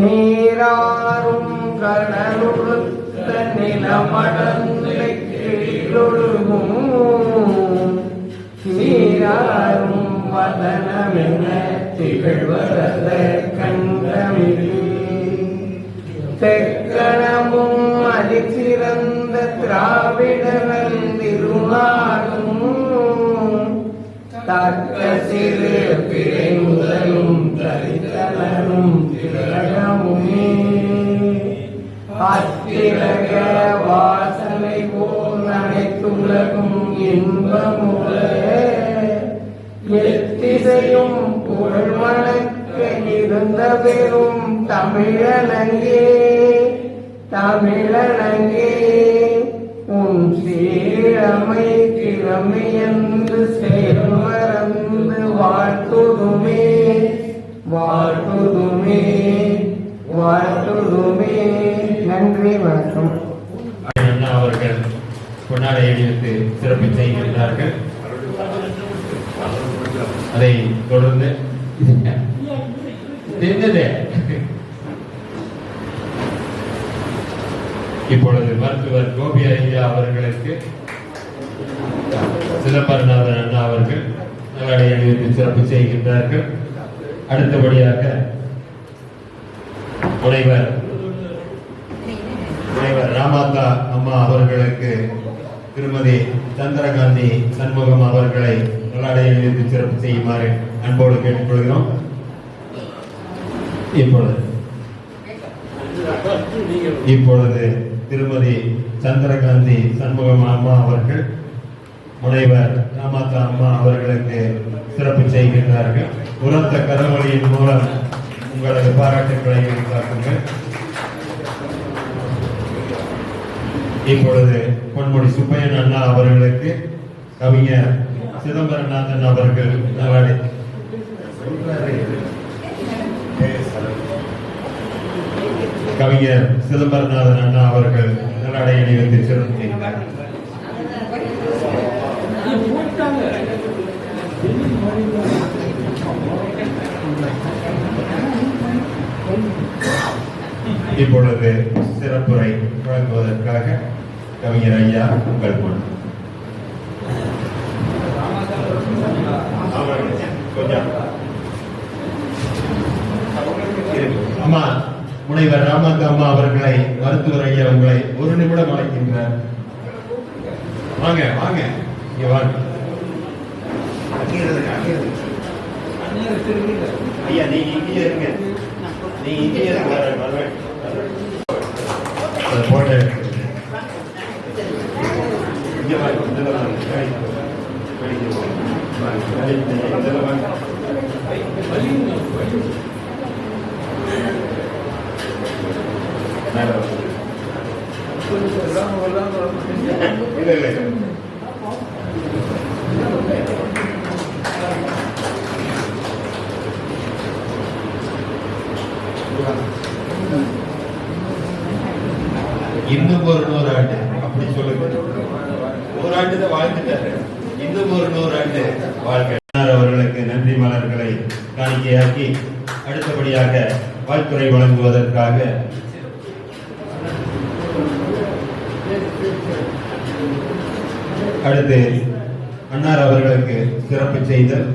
நீராறும் கடலுடுத்த நிலமடந்தை கீழொழுகும் நீராறும் வதனமென திகழ்வரத கண்டமிழி தெக்கணமும் அதிசிறந்த திராவிடர்கள் திருநாடும் தக்க சிறு பிறை முதலும் தரித்தலனும் திலகமுமே அத்திலக வாசனை போல் அனைத்துலகும் இன்பமுல எத்திசையும் புகழ் வணக்க இருந்த பெரும் தமிழனங்கே தமிழனங்கே உன் சீரமை கிழமை என்று பொன்னாடை அணிவித்து சிறப்பு செய்கின்றார்கள் அதை தொடர்ந்து தெரிந்தது இப்பொழுது மருத்துவர் கோபி ஐயா அவர்களுக்கு சிதம்பரநாதன் அண்ணா அவர்கள் நல்லாடை அணிவித்து சிறப்பு செய்கின்றார்கள். அடுத்தபடியாக முனைவர் முனைவர் ராமாத்தா அம்மா அவர்களுக்கு திருமதி சந்திரகாந்தி சண்முகம் அவர்களை நல்லாடையில் இருந்து சிறப்பு செய்யுமாறு அன்போடு கேட்டுக்கொள்கிறோம். இப்பொழுது இப்பொழுது திருமதி சந்திரகாந்தி சண்முகம் அம்மா அவர்கள் முனைவர் ராமாத்தா அம்மா அவர்களுக்கு சிறப்பு செய்கின்றார்கள். உரத்த கரவழியின் மூலம் உங்களது பாராட்டுக்களை வெளிக்காட்டுங்கள் இப்பொழுது பொன்முடி சுப்பையன் அண்ணா அவர்களுக்கு கவிஞர் சிதம்பரநாதன் அவர்கள் நல்லாடை கவிஞர் சிதம்பரநாதன் அண்ணா அவர்கள் நல்லாடை அணிவித்து சிறப்பு இப்பொழுது சிறப்புரை வழங்குவதற்காக கவிஞர் ஐயா உங்கள் முன் கொஞ்சம். அம்மா முனைவர் ராமந்த அம்மா அவர்களை மருத்துவர் ஐயா உங்களை ஒரு நிமிடம் அழைக்கின்றார் வாங்க வாங்க. இங்க வாங்க. ஐயா நீங்க இங்கே இருங்க. நீங்க இங்கே இருங்க. வர போட்டு இங்க வாங்க இதுல வாங்க வெளியே வாங்க வெளியே இதுல வாங்க மேல வாங்க. இல்ல இல்ல இன்னும் ஒரு நூறு ஆண்டு இன்னும் ஒரு நூறு ஆண்டு வாழ்க்கை அவர்களுக்கு நன்றி மலர்களை காணிக்கையாக்கி அடுத்தபடியாக வாழ்த்துறை வழங்குவதற்காக அடுத்து அன்னார் அவர்களுக்கு சிறப்பு செய்தல்.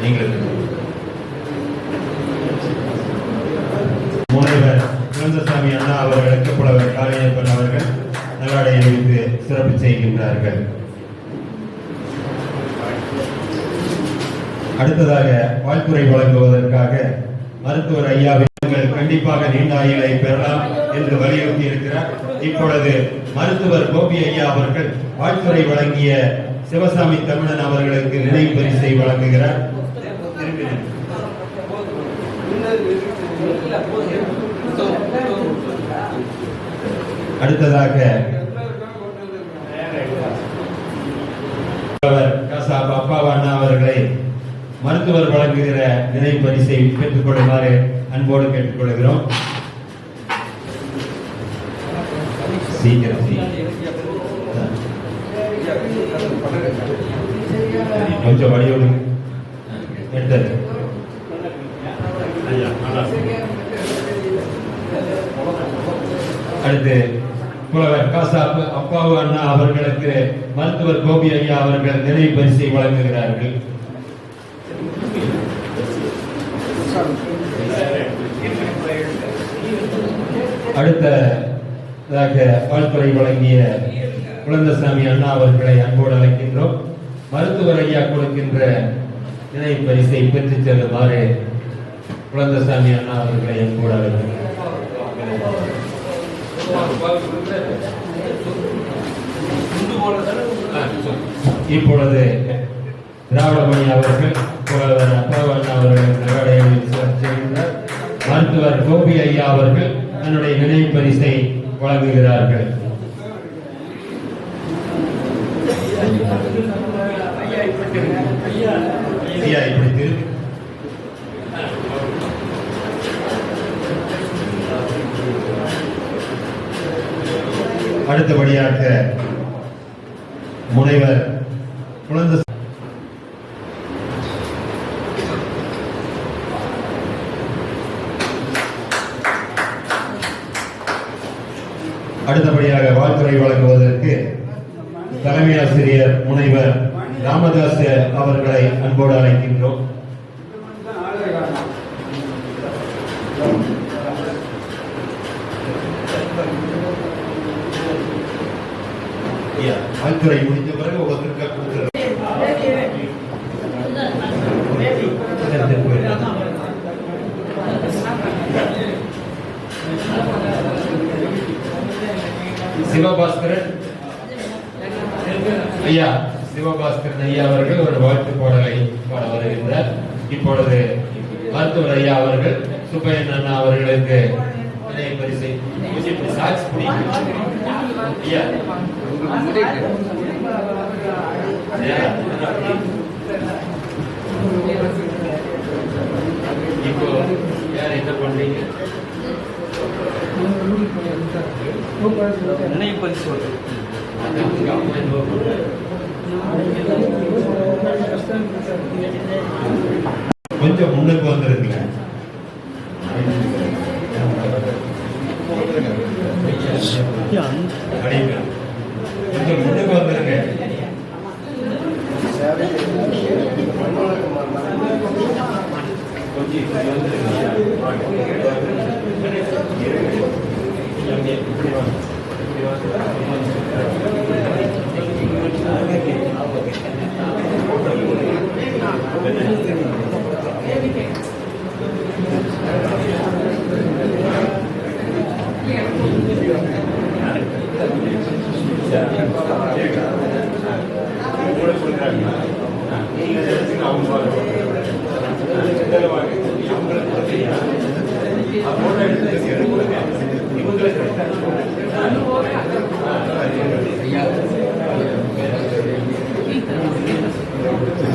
நீங்களுக்கு காணிக்கை. அண்ணா அவர்களுக்கு புலவர் காளியப்பன் அவர்கள் நல்லாடை அணிவித்து சிறப்பு செய்கின்றார்கள். அடுத்ததாக வாழ்த்துறை வழங்குவதற்காக மருத்துவர் ஐயா கண்டிப்பாக நீண்ட ஆயுளை பெறலாம் என்று வலியுறுத்தி இருக்கிறார் இப்பொழுது மருத்துவர் கோபி ஐயா அவர்கள் வாழ்த்துறை வழங்கிய சிவசாமி தமிழன் அவர்களுக்கு நினைவு பரிசை வழங்குகிறார். அடுத்ததாக அவர் அவர்களை மருத்துவர் வழங்குகிற நினைவு பரிசை பெற்றுக் கொள்ளுமாறு அன்போடு கேட்டுக்கொள்கிறோம். சீக்கிரம். கொஞ்சம் வழியோடு எடுத்தது ஐயா, நல்லா இருக்கு. அடுத்து புலவர் காசாப்பு அப்பாவு அண்ணா அவர்களுக்கு மருத்துவர் கோபி ஐயா அவர்கள் நினைவு பரிசை வழங்குகிறார்கள். அடுத்ததாக வாழ்த்துறை வழங்கிய குழந்தசாமி அண்ணா அவர்களை அன்போடு அழைக்கின்றோம். மருத்துவர் ஐயா கொடுக்கின்ற நினைவு பரிசை பெற்றுச் செல்லுமாறு குழந்தசாமி அண்ணா அவர்களை அன்போடு அழைக்கின்றோம். இப்பொழுது திராவிடமணி அவர்கள் அவர்கள் நகடையில் மருத்துவர் கோபி ஐயா அவர்கள் தன்னுடைய நினைவு பரிசை வழங்குகிறார்கள். அடுத்தபடியாக முனைவர் குழந்தை அடுத்தபடியாக வாழ்த்துறை வழங்குவதற்கு தலைமை ஆசிரியர் முனைவர் ராமதாஸ் அவர்களை அன்போடு அழைக்கின்றோம். ஐயா, முடிந்த பிறகு ஒவ்வொருத்தருக்கா கொடுத்துருவோம் சிவபாஸ்கரன். ஐயா சிவபாஸ்கரன் ஐயா அவர்கள் ஒரு வாழ்த்து பாடலை பாட வருகின்றார். இப்பொழுது மருத்துவர் ஐயா அவர்கள் சுப்பையன் அண்ணா அவர்களுக்கு நினைவு பரிசை சாட்சி பிடிக்கும் இப்போ யார் என்ன பண்றீங்க நினைவு பரிசு கொஞ்சம் முன்னுக்கு வந்துருங்க கொஞ்சம் முன்னுக்கு வந்துருங்க கொஞ்சம் இப்படி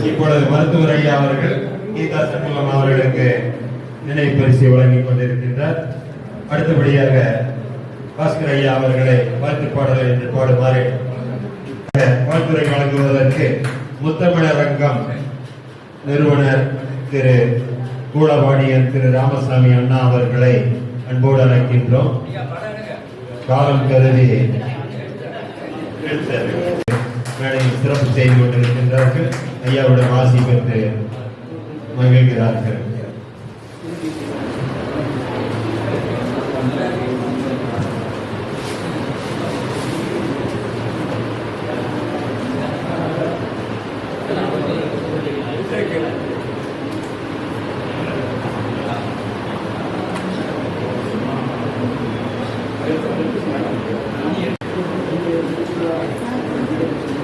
இப்பொழுது மருத்துவர் ஐயா அவர்கள் கீதா சண்முகம் அவர்களுக்கு நினைவு பரிசை வழங்கிக் கொண்டிருக்கின்றார். அடுத்தபடியாக பாஸ்கர் ஐயா அவர்களை வாழ்த்து பாடல் என்று பாடுமாறு. வாழ்த்துறை வழங்குவதற்கு முத்தமிழர் ரங்கம் நிறுவனர் திரு கூடவாணியன் திரு ராமசாமி அண்ணா அவர்களை அன்போடு அழைக்கின்றோம். காலம் கருதி மேடையில் சிறப்பு செய்து கொண்டிருக்கின்றார்கள். ஐயாவுடன் ஆசி பெற்று மகிழ்கிறார்கள்.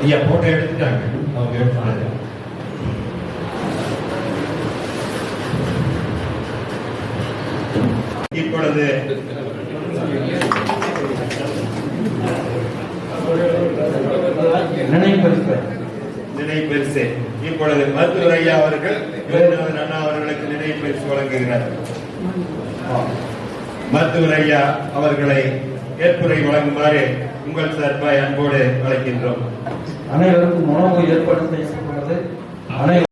ஐயா போட்டோ எடுத்துட்டாங்க அவங்க எடுத்துட்டாங்க இப்பொழுது நினைவு பரிசு இப்பொழுது மருத்துவர் ஐயா அவர்கள் அண்ணா அவர்களுக்கு நினைவு பரிசு வழங்குகிறார் மருத்துவர் ஐயா அவர்களை ஏற்புரை வழங்குமாறு உங்கள் சார்பாய் அன்போடு அழைக்கின்றோம். அனைவருக்கும் உணவு ஏற்பாடு செய்யப்பட்டுள்ளது அனைவரும்